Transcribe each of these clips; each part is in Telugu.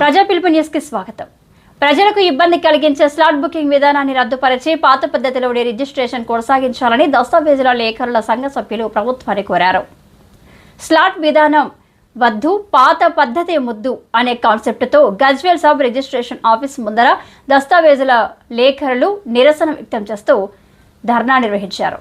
ప్రజా పిలుపు న్యూస్కి స్వాగతం. ప్రజలకు ఇబ్బంది కలిగించే స్లాట్ బుకింగ్ విధానాన్ని రద్దుపరిచి పాత పద్ధతిలోని రిజిస్ట్రేషన్ కొనసాగించాలని దస్తావేజుల లేఖరుల సంఘ సభ్యులు ప్రభుత్వాన్ని కోరారు. స్లాట్ విధానం వద్దు పాత పద్ధతి ముద్దు అనే కాన్సెప్ట్తో గజ్వేల్ సబ్ రిజిస్ట్రేషన్ ఆఫీస్ ముందర దస్తావేజుల లేఖరులు నిరసన వ్యక్తం చేస్తూ ధర్నా నిర్వహించారు.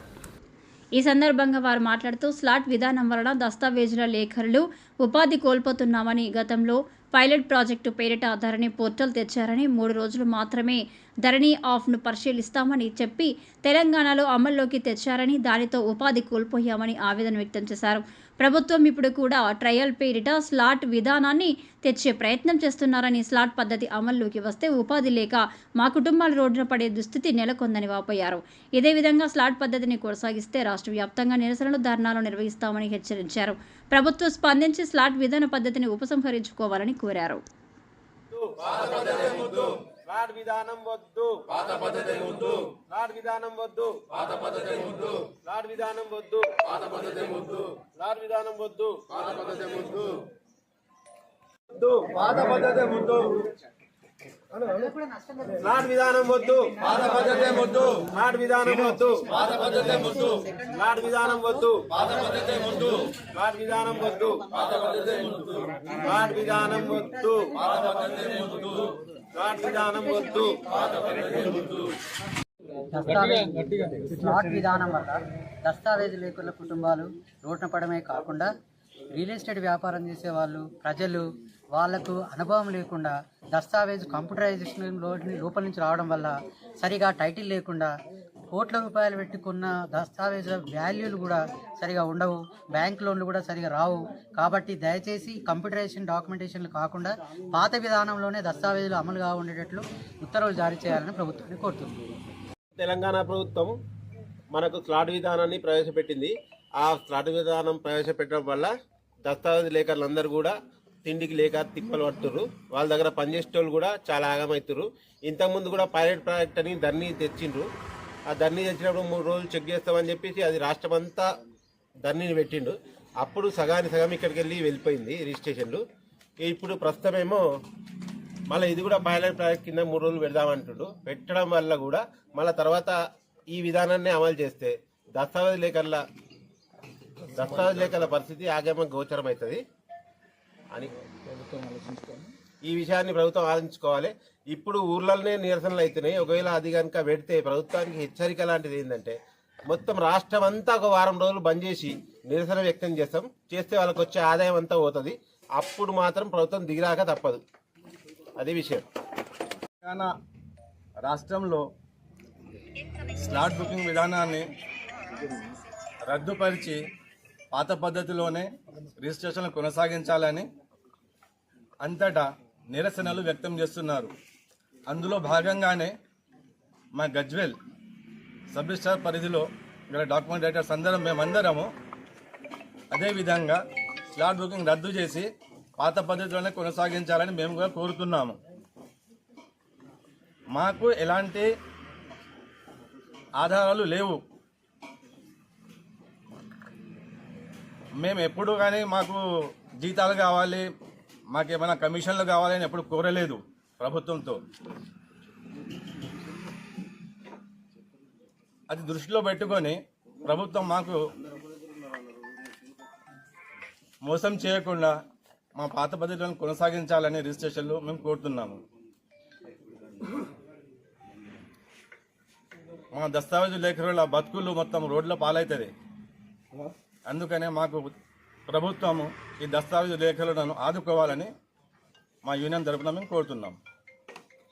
ఈ సందర్భంగా వారు మాట్లాడుతూ స్లాట్ విధానం వలన దస్తావేజుల లేఖరులు ఉపాధి కోల్పోతున్నామని గతంలో పైలట్ ప్రాజెక్టు పేరిట ధరణి పోర్టల్ తెచ్చారని మూడు రోజులు మాత్రమే ధరణి ఆఫ్ను పరిశీలిస్తామని చెప్పి తెలంగాణలో అమల్లోకి తెచ్చారని దానితో ఉపాధి కోల్పోయామని ఆవేదన వ్యక్తం చేశారు. ప్రభుత్వం ఇప్పుడు కూడా ట్రయల్ పేరిట స్లాట్ విధానాన్ని తెచ్చే ప్రయత్నం చేస్తున్నారని స్లాట్ పద్ధతి అమల్లోకి వస్తే ఉపాధి లేక మా కుటుంబాలు రోడ్డున పడే దుస్థితి నెలకొందని వాపోయారు. ఇదే విధంగా స్లాట్ పద్ధతిని కొనసాగిస్తే రాష్ట్ర వ్యాప్తంగా నిరసనలు ధర్నాలు నిర్వహిస్తామని హెచ్చరించారు. ప్రభుత్వం స్పందించి స్లాట్ విధాన పద్ధతిని ఉపసంహరించుకోవాలని కోరారు. విధానం వద్దు. పాత పద్ధతి వద్దు. విధానం వద్దు. పాత పద్ధతి వద్దు. విధానం వద్దు. పాత పద్ధతి వద్దు. విధానం వద్దు. పాత పద్ధతి వద్దు. వద్దు. పాత పద్ధతి వద్దు. లాడ్ విధానం వద్దు. పాత పద్ధతి వద్దు. విధానం వద్దు. పాత పద్ధతి వద్దు. విధానం వద్దు. పాత పద్ధతి వద్దు. లాడ్ విధానం వద్దు. పాత పద్ధతి వద్దు. లాడ్ విధానం వద్దు. పాత పద్ధతి వద్దు లాడ్ విధానం వద్దు. దస్తావేజ్ విధానం వల్ల దస్తావేజు లేకుల కుటుంబాలు రోడ్డున పడమే కాకుండా రియల్ ఎస్టేట్ వ్యాపారం చేసే వాళ్ళు ప్రజలు వాళ్ళకు అనుభవం లేకుండా దస్తావేజు కంప్యూటరైజేషన్ లోపల నుంచి రావడం వల్ల సరిగా టైటిల్ లేకుండా కోట్ల రూపాయలు పెట్టుకున్న దస్తావేజుల వాల్యూలు కూడా సరిగా ఉండవు బ్యాంక్ లోన్లు కూడా సరిగా రావు. కాబట్టి దయచేసి కంప్యూటరైజేషన్ డాక్యుమెంటేషన్లు కాకుండా పాత విధానంలోనే దస్తావేజులు అమలుగా ఉండేటట్లు ఉత్తర్వులు జారీ చేయాలని ప్రభుత్వాన్ని కోరుతుంది తెలంగాణ ప్రభుత్వం మనకు స్లాట్ విధానాన్ని ప్రవేశపెట్టింది. ఆ స్లాట్ విధానం ప్రవేశపెట్టడం వల్ల దస్తావేజ్ లేఖలందరూ కూడా తిండికి లేక తిప్పలు పడుతుర్రు. వాళ్ళ దగ్గర పనిచేసేటోళ్ళు కూడా చాలా ఆగమవుతుర్రు ఇంతకుముందు కూడా పైలట్ ప్రాజెక్ట్ అని ధర్నీ తెచ్చిండ్రు. ఆ ధర్నీ తెచ్చినప్పుడు మూడు రోజులు చెక్ చేస్తామని చెప్పేసి అది రాష్ట్రమంతా ధర్నీని పెట్టిండు. అప్పుడు సగానికి సగం ఇక్కడికి వెళ్ళి వెళ్ళిపోయింది రిజిస్ట్రేషన్లు. ఇప్పుడు ప్రస్తుతమేమో మళ్ళీ ఇది కూడా పైలట్ ప్రాజెక్ట్ కింద మూడు రోజులు పెడదామంటుడు పెట్టడం వల్ల కూడా మళ్ళీ తర్వాత ఈ విధానాన్ని అమలు చేస్తే దస్తావేజ్ లేఖల దస్తావేజ్ లేఖల పరిస్థితి ఆగమ గోచరం అవుతుంది. అని ఈ విషయాన్ని ప్రభుత్వం ఆలోచించుకోవాలి. ఇప్పుడు ఊర్లలోనే నిరసనలు అవుతున్నాయి. ఒకవేళ అది కనుక పెడితే ప్రభుత్వానికి హెచ్చరిక లాంటిది ఏంటంటే మొత్తం రాష్ట్రం అంతా ఒక వారం రోజులు బంద్ చేసి నిరసన వ్యక్తం చేస్తాం. చేస్తే వాళ్ళకి వచ్చే ఆదాయం అంతా పోతుంది. అప్పుడు మాత్రం ప్రభుత్వం దిగిరాక తప్పదు. అది విషయం. తెలంగాణ రాష్ట్రంలో స్లాట్ బుకింగ్ విధానాన్ని రద్దుపరిచి పాత పద్ధతిలోనే రిజిస్ట్రేషన్లు కొనసాగించాలని అంతటా నిరసనలు వ్యక్తం చేస్తున్నారు. అందులో భాగంగానే మా గజ్వెల్ సబ్ రిజిస్టార్ పరిధిలో గల డాక్యుమెంట్ రైటర్స్ అందరం మేమందరము అదేవిధంగా స్లాట్ బుకింగ్ రద్దు చేసి పాత పద్ధతిలోనే కొనసాగించాలని మేము కూడా కోరుతున్నాము. మాకు ఎలాంటి ఆధారాలు లేవు. మేము ఎప్పుడు కానీ మాకు జీతాలు కావాలి మాకు ఏమైనా కమిషన్లు కావాలి అని ఎప్పుడు కోరలేదు ప్రభుత్వంతో. అది దృష్టిలో పెట్టుకొని ప్రభుత్వం మాకు మోసం చేయకుండా మా పాత పద్ధతులను కొనసాగించాలని రిజిస్ట్రేషన్లో మేము కోరుతున్నాము. మా దస్తావేజు లేఖరుల బతుకులు మొత్తం రోడ్ల పాలవుతుంది అందుకనే మాకు ప్రభుత్వము ఈ దస్తావేజు లేఖలను ఆదుకోవాలని మా యూనియన్ తరఫున మేము కోరుతున్నాం.